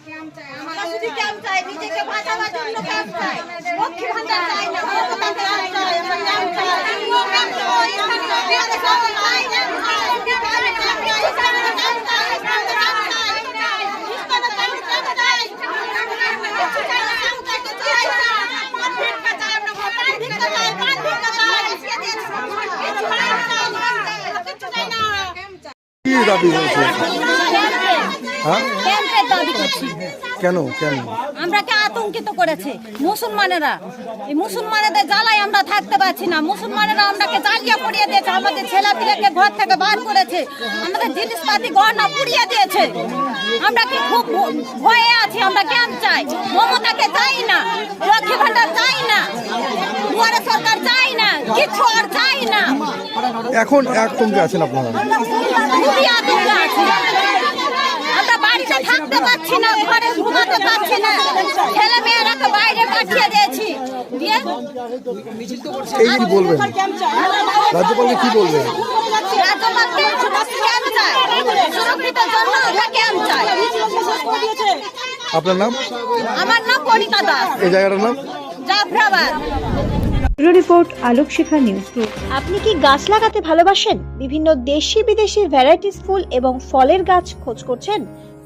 আমরা ক্যাম্প চাই নিজেকে বাঁচাবার জন্য ক্যাম্প চাই লক্ষ্মী ভান্ডার চাই না কি দাবি হয়েছে। হ্যাঁ? কেন কেন? আমরাকে আতঙ্কিত করেছে। মুসলমানেরা এই মুসলমানেদের জ্বালায় আমরা থাকতে পারছি না। মুসলমানেরা আমরাকে জ্বালিয়ে পুড়িয়ে দিয়েছে। আমাদের ছেলেপিলেকে ঘর থেকে বার করেছে। আমাদের জিনিসপাতি গহনা পুড়িয়ে দিয়েছে। আমরা কি খুব ভয়ে আছি? আমরা ক্যাম্প চাই? মমতাকে চাই না। লক্ষ্মী ভান্ডার চাই না। দুয়ারে সরকার চাই না। কিছু আর চাই না। এখন আতঙ্কে আছেন আপনারা খুবই আতঙ্কে আছি আমরা বাড়িতে থাকতে না ঘরে ঘুমাতে পারছি না। ছেলে মেয়েরাকে বাইরে পাঠিয়ে দিয়েছি। এই কি বলবেন? রাজ্যপালকে কি বলবেন? রাজ্যপালকে ক্যাম্প জন্য ক্যাম্প চাই আপনার নাম? আমার নাম কণিকা দাস। এই জায়গাটার নাম? জাফরাবাদ। রিপোর্ট আলোক শিখা নিউজ আপনি কি গাছ লাগাতে ভালোবাসেন? বিভিন্ন দেশি বিদেশি ভ্যারাইটিস ফুল এবং ফলের গাছ খোঁজ করছেন?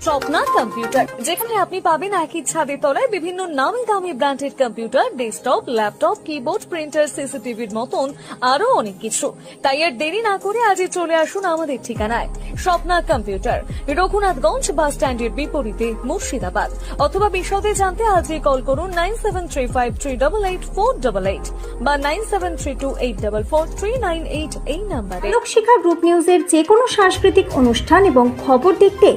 Swapna computer যেখানে আপনি পাবেন একই ছাদের তলায় বিভিন্ন নামি দামি branded computer desktop laptop keyboard printer সিসিটিভির মতন আরও অনেক কিছু। তাই আর দেরি না করে আজই চলে আসুন আমাদের ঠিকানায়। স্বপ্না কম্পিউটার রঘুনাথগঞ্জ বাস স্ট্যান্ডের বিপরীতে মুর্শিদাবাদ। অথবা বিশদে জানতে আজই কল করুন নাইন বা nine seven three two eight double four three nine eight এই নাম্বারে আলোক গ্রুপ নিউজের যে কোনো সাংস্কৃতিক অনুষ্ঠান এবং খবর দেখতে